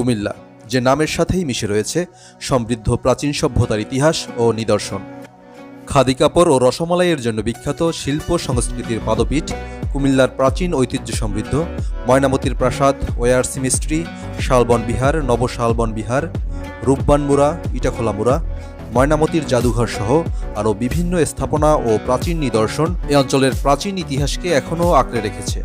কুমিল্লা, যে নামের সাথেই মিশে রয়েছে সমৃদ্ধ প্রাচীন সভ্যতার ইতিহাস ও নিদর্শন। খাদি কাপড় ও রসমালাইয়ের জন্য বিখ্যাত শিল্প সংস্কৃতির পাদপীঠ কুমিল্লার প্রাচীন ঐতিহ্য সমৃদ্ধ, ময়নামতির প্রাসাদ ওয়ার সিমিস্ট্রি শালবন বিহার নব শালবন বিহার রূপবানমুড়া ইটাখোলামুড়া ময়নামতির জাদুঘর সহ আরও বিভিন্ন স্থাপনা ও প্রাচীন নিদর্শন এ অঞ্চলের প্রাচীন ইতিহাসকে এখনও আঁকড়ে রেখেছে।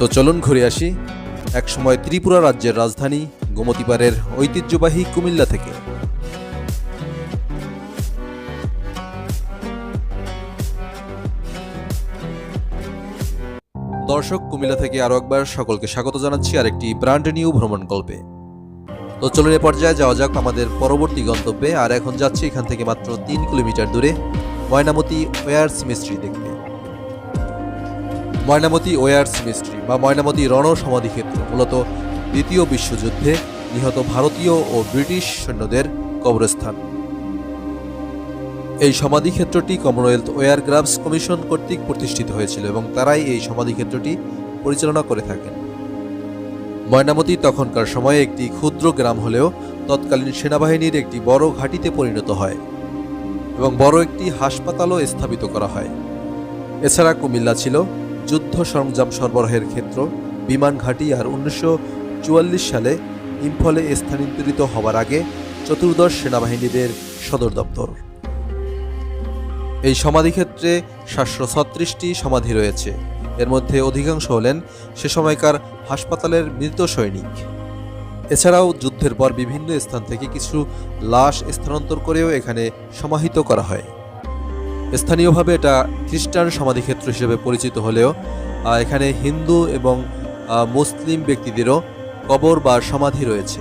তো চলুন ঘুরে আসি একসময় ত্রিপুরা রাজ্যের রাজধানী গোমতীপাড়ের ঐতিহ্যবাহী কুমিল্লা থেকে। দর্শক, কুমিল্লা থেকে আরও একবার সকলকে স্বাগত জানাচ্ছি আরেকটি ব্র্যান্ড নিউ ভ্রমণ গল্পে। তো চলুন এ পর্যায়ে যাওয়া যাক আমাদের পরবর্তী গন্তব্যে। আর এখন যাচ্ছি এখান থেকে মাত্র তিন কিলোমিটার দূরে ময়নামতি ওয়ার্স সিমেস্ট্রি দেখতে। ময়নামতি ওয়ার্স মিস্ট্রি বা ময়নামতি রণ সমাধিক্ষেত্র মূলত দ্বিতীয় বিশ্বযুদ্ধে নিহত ভারতীয় ও ব্রিটিশ সৈন্যদের কবরস্থান। এই সমাধিক্ষেত্রটি কমনওয়েলথ ওয়ার গ্রাভস কমিশন কর্তৃক প্রতিষ্ঠিত হয়েছিল এবং তারাই এই সমাধিক্ষেত্রটি পরিচালনা করে থাকেন। ময়নামতি তখনকার সময়ে একটি ক্ষুদ্র গ্রাম হলেও তৎকালীন সেনাবাহিনীর একটি বড় ঘাঁটিতে পরিণত হয় এবং বড় একটি হাসপাতালও স্থাপিত করা হয়। এছাড়া কুমিল্লা ছিল যুদ্ধ সরঞ্জাম সরবরাহের ক্ষেত্র বিমান ঘাঁটি আর উনিশশো চুয়াল্লিশ সালে ইম্ফলে স্থানান্তরিত হবার আগে চতুর্দশ সেনাবাহিনীদের সদর দপ্তর। এই সমাধিক্ষেত্রে সাতশো ছত্রিশটি সমাধি রয়েছে। এর মধ্যে অধিকাংশ হলেন সে সময়কার হাসপাতালের মৃত সৈনিক। এছাড়াও যুদ্ধের পর বিভিন্ন স্থান থেকে কিছু লাশ স্থানান্তর করেও এখানে সমাহিত করা হয়। স্থানীয়ভাবে এটা খ্রিস্টান সমাধিক্ষেত্র হিসেবে পরিচিত হলেও এখানে হিন্দু এবং মুসলিম ব্যক্তিদেরও কবর বা সমাধি রয়েছে।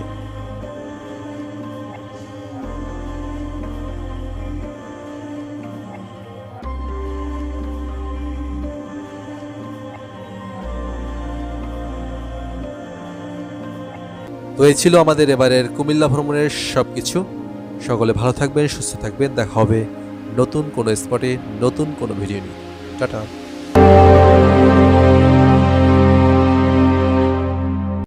তো এই ছিল আমাদের এবারের কুমিল্লা ভ্রমণের সব কিছু সকলে ভালো থাকবেন, সুস্থ থাকবেন। দেখা হবে নতুন কোনো স্পটে নতুন কোনো ভিডিও নিয়ে। টাটা।